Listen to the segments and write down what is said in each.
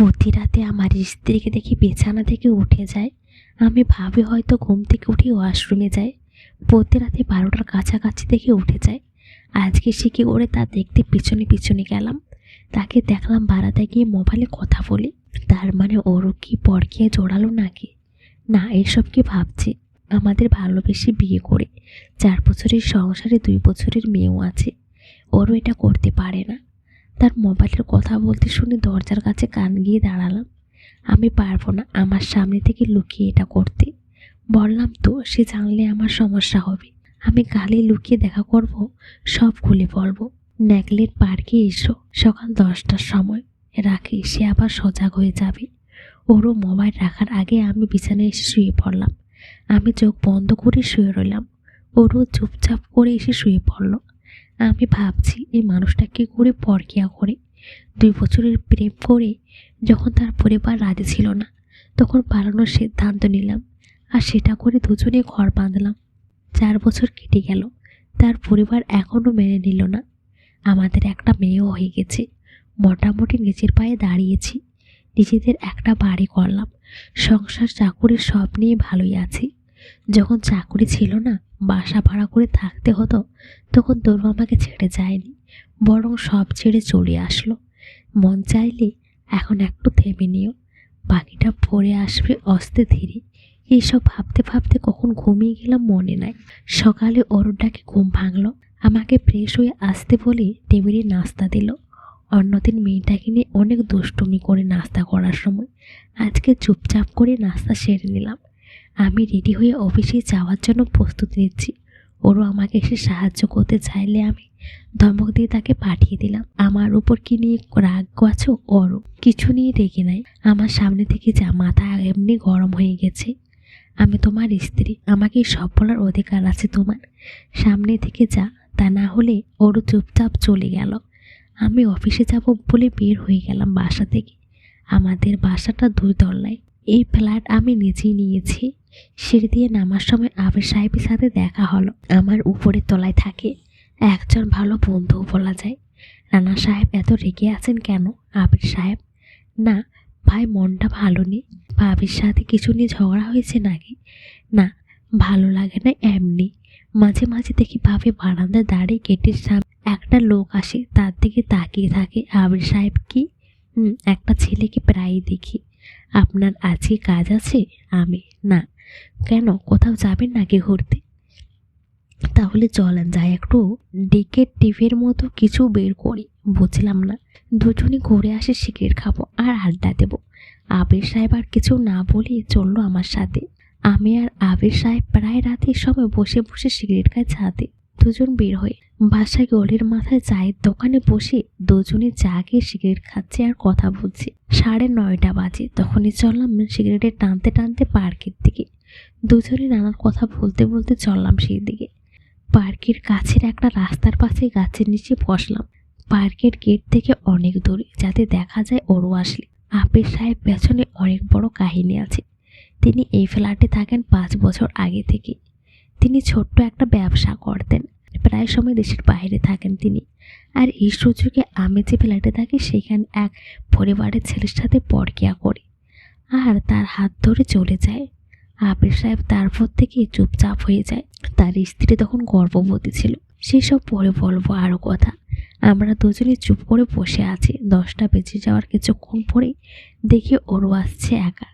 প্রতি রাতে আমার স্ত্রীকে দেখি বিছানা থেকে উঠে যায়। আমি ভাবি হয়তো ঘুম থেকে উঠে ওয়াশরুমে যায়। প্রতি রাতে বারোটার কাছাকাছি দেখে উঠে যায়। আজকে সে কী করে তা দেখতে পিছনে পিছনে গেলাম। তাকে দেখলাম বারাতে গিয়ে মোবাইলে কথা বলি। তার মানে ওরও কি পরকিয়ে জোড়ালো নাকি? না, এসব কি ভাবছে? আমাদের ভালোবেসে বিয়ে করে। চার বছরের সংসারে দুই বছরের মেয়েও আছে। ওরও এটা করতে পারে না। তার মোবাইলের কথা বলতে শুনে দরজার কাছে কান গিয়ে দাঁড়ালাম। আমি পারব না আমার সামনে থেকে লুকিয়ে এটা করতে। বললাম, তো, সে জানলে আমার সমস্যা হবে। আমি গালে লুকিয়ে দেখা করব, সব খুলে বলব। ন্যাকলেট পার্কে এসো, সকাল দশটার সময়। রাখি, সে আবার সজাগ হয়ে যাবে। ওরও মোবাইল রাখার আগে আমি বিছানায় এসে শুয়ে পড়লাম। আমি চোখ বন্ধ করে শুয়ে রইলাম। ওরও চুপচাপ করে এসে শুয়ে পড়ল। আমি ভাবছি এই মানুষটা কী করে পরকিয়া করে? দুই বছরের প্রেম করে যখন তার পরিবার রাজি ছিল না, তখন পালানোর সিদ্ধান্ত নিলাম আর সেটা করে দুজনে ঘর বাঁধলাম। চার বছর কেটে গেল, তার পরিবার এখনও মেনে নিল না। আমাদের একটা মেয়েও হয়ে গেছে, মোটামুটি নিজের পায়ে দাঁড়িয়েছি, নিজেদের একটা বাড়ি করলাম, সংসার চাকুরি সব নিয়ে ভালোই আছি। যখন চাকুরি ছিল না বাসা ভাড়া করে থাকতে হতো, তখন তরু আমাকে ছেড়ে যায়নি, বরং সব ছেড়ে চলে আসলো। মন চাইলে এখন একটু থেমে নিও পাখিটা পরে আসবে অস্তে ধীরে। এইসব ভাবতে ভাবতে কখন ঘুমিয়ে গেলাম মনে নাই। সকালে ওর ডাকে ঘুম ভাঙলো, আমাকে ফ্রেশ হয়ে আসতে বলে টেবিলে নাস্তা দিল। অন্যদিন মেয়েটাকে নিয়ে অনেক দুষ্টুমি করে নাস্তা করার সময় আজকে চুপচাপ করে নাস্তা সেরে নিলাম। আমি রেডি হয়ে অফিসে যাওয়ার জন্য প্রস্তুত নিচ্ছি। ওরও আমাকে এসে সাহায্য করতে চাইলে আমি ধমক দিয়ে তাকে পাঠিয়ে দিলাম। আমার উপর কি নিয়ে রাগ আছো ওরও কিছু নিয়ে রেগে নাই। আমার সামনে থেকে যা মাথা এমনি গরম হয়ে গেছে। আমি তোমার স্ত্রী, আমাকে সব বলার অধিকার আছে তোমার। সামনে থেকে যা, তা না হলে ওরও চুপচাপ চলে গেল। আমি অফিসে যাব বলে বের হয়ে গেলাম বাসা থেকে। আমাদের বাসাটা দুই তলায়। এই ফ্ল্যাট আমি নিজেই নিয়েছি। সিঁড়ি দিয়ে নামার সময় আবির সাহেবের সাথে দেখা হলো। আমার উপরের তলায় থাকে একজন ভালো বন্ধু বলা যায়। রানা সাহেব এত রেগে আছেন কেন আবির সাহেব? না, ভাই মনটা ভালো নেই। ভাবির সাথে কিছু নিয়ে ঝগড়া হয়েছে নাকি? না, ভালো লাগে না এমনি। মাঝে মাঝে দেখি ভাবে বারান্দায় দাঁড়িয়ে গেটের সামনে একটা লোক আসে, তার দিকে তাকিয়ে থাকে। আবির সাহেব কি? একটা ছেলেকে প্রায়ই দেখি। আপনার আজকে কাজ আছে? আমি? না। কেন? কোথাও যাবেন নাকি ঘুরতে? তাহলে চলেন, যাই একটু ডিকেট টিভির মতো কিছু বের করি। বুঝলাম না। দুজনে ঘুরে আসে সিগারেট খাব আর আড্ডা দেবো। আবির সাহেব আর কিছু না বলে চলল আমার সাথে। আমি আর আবির সাহেব প্রায় রাতের সময় বসে বসে সিগারেট খাই ছাদে। দুজন বের হয়ে বাসায় গলির মাথায় চায়ের দোকানে বসে দুজনে চা খেয়ে সিগারেট খাচ্ছে আর কথা বলছে। সাড়ে নয়টা বাজে, তখনই চললাম সিগারেটে টানতে টানতে পার্কের দিকে। দুজনে নানান কথা বলতে বলতে চললাম সেই দিকে। পার্কের কাছের একটা রাস্তার পাশে গাছের নিচে বসলাম। পার্কের গেট থেকে অনেক দূরে, যাতে দেখা যায় ওরও আসলে। আবির সাহেব পেছনে অনেক বড় কাহিনী আছে। তিনি এই ফ্ল্যাটে থাকেন পাঁচ বছর আগে থেকে। তিনি ছোট্ট একটা ব্যবসা করতেন। প্রায় সময় দেশের বাইরে থাকেন তিনি। আর এই সুযোগে আমি যে ফ্ল্যাটে থাকি, সেখানে এক পরিবারের ছেলের সাথে পরকিয়া করি। আর তার হাত ধরে চলে যায়। আবির সাহেব তারপর থেকে চুপচাপ হয়ে যায়। তার স্ত্রী তখন গর্ভবতী ছিল। সেসব পরে বলব আরও কথা। আমরা দুজনে চুপ করে বসে আছি। দশটা বেজে যাওয়ার কিছুক্ষণ পরে দেখি ওরও আসছে একা।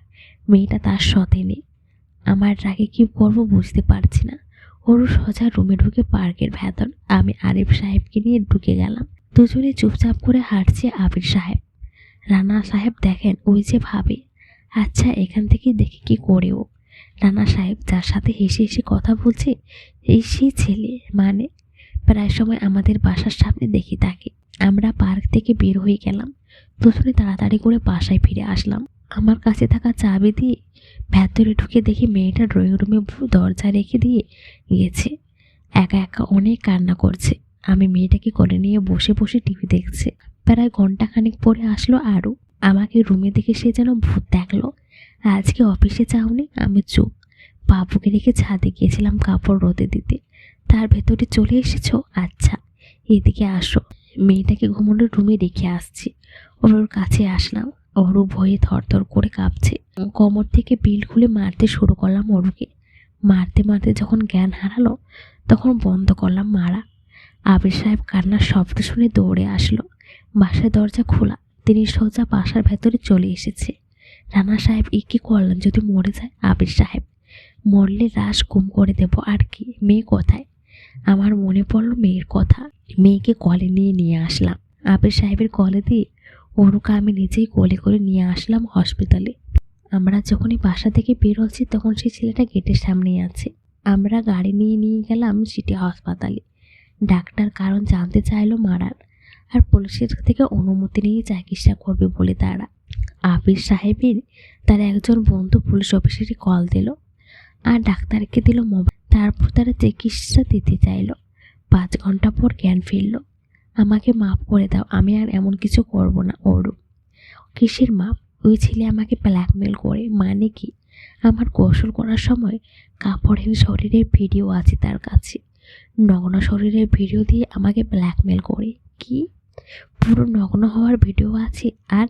মেয়েটা তার সাথে নেই। আমার রাগে কি করব বুঝতে পারছি না। ওর সোজা রুমে ঢুকে পার্কের ভেতর। আমি আরিফ সাহেবকে নিয়ে ঢুকে গেলাম। দুজনে চুপচাপ করে হাঁটছে আবির সাহেব। রানা সাহেব দেখেন, ওই যে ভাবে। আচ্ছা এখান থেকে দেখে কি করে ও। রানা সাহেব যার সাথে হেসে হেসে কথা বলছে, এই সেই ছেলে মানে। প্রায় সময় আমাদের বাসার সামনে দেখি তাকে। আমরা পার্ক থেকে বের হয়ে গেলাম। দুজনে তাড়াতাড়ি করে বাসায় ফিরে আসলাম। আমার কাছে থাকা চাবি দিয়ে ভেতরে ঢুকে দেখি মেয়েটা ড্রয়িং রুমে দরজা রেখে দিয়ে গেছে। একা একা অনেক কান্না করছে। আমি মেয়েটাকে করে নিয়ে বসে বসে টিভি দেখছে। প্রায় ঘন্টাখানেক পরে আসলো আরও আমাকে রুমে দেখে সে যেন ভূত দেখল। আজকে অফিসে যাওনি, আমি চুপ। বাবুকে রেখে ছাদে গিয়েছিলাম কাপড় রোদে দিতে। তার ভেতরে চলে এসেছ? আচ্ছা এদিকে আসো। মেয়েটাকে ঘুমানোর রুমে রেখে আসছি। ওর কাছে আসলাম। অরু ভয়ে থরথর করে কাঁপছে। কোমর থেকে বিল খুলে মারতে শুরু করলাম অরুকে। মারতে মারতে যখন জ্ঞান হারালো, তখন বন্ধ করলাম মারা। আবির সাহেব কান্নার শব্দ শুনে দৌড়ে আসলো। বাসার দরজা খোলা। তিনি সোজা বাসার ভেতরে চলে এসেছে। রানা সাহেব এ কি করলেন, যদি মরে যায়, আবির সাহেব। মরলে লাশ গুম করে দেব, আর কি? মেয়ে কোথায়? আমার মনে পড়ল মেয়ের কথা। মেয়েকে কলে নিয়ে নিয়ে আসলাম। আবির সাহেবের কলে দিয়ে অরুকে আমি নিজেই কোলে করে নিয়ে আসলাম হসপিটালে আমরা যখনই বাসা থেকে বের হচ্ছি, তখন সেই ছেলেটা গেটের সামনেই আছে। আমরা গাড়ি নিয়ে নিয়ে গেলাম সিটি হাসপাতালে ডাক্তার কারণ জানতে চাইলো মারার, আর পুলিশের থেকে অনুমতি নিয়ে চিকিৎসা করবে বলে তারা। আবির সাহেবের তার একজন বন্ধু পুলিশ অফিসারে কল দিল আর ডাক্তারকে দিল মোবাইল। তারপর তারা চিকিৎসা দিতে চাইলো। পাঁচ ঘণ্টা পর জ্ঞান ফিরল। আমাকে মাফ করে দাও, আমি আর এমন কিছু করব না ওরু কিসের মাপ? ওই ছেলে আমাকে ব্ল্যাকমেল করে। মানে কি? আমার গোসল করার সময় কাপড়হীন শরীরের ভিডিও আছে তার কাছে। নগ্ন শরীরের ভিডিও দিয়ে আমাকে ব্ল্যাকমেল করে। কি? পুরো নগ্ন হওয়ার ভিডিও আছে আর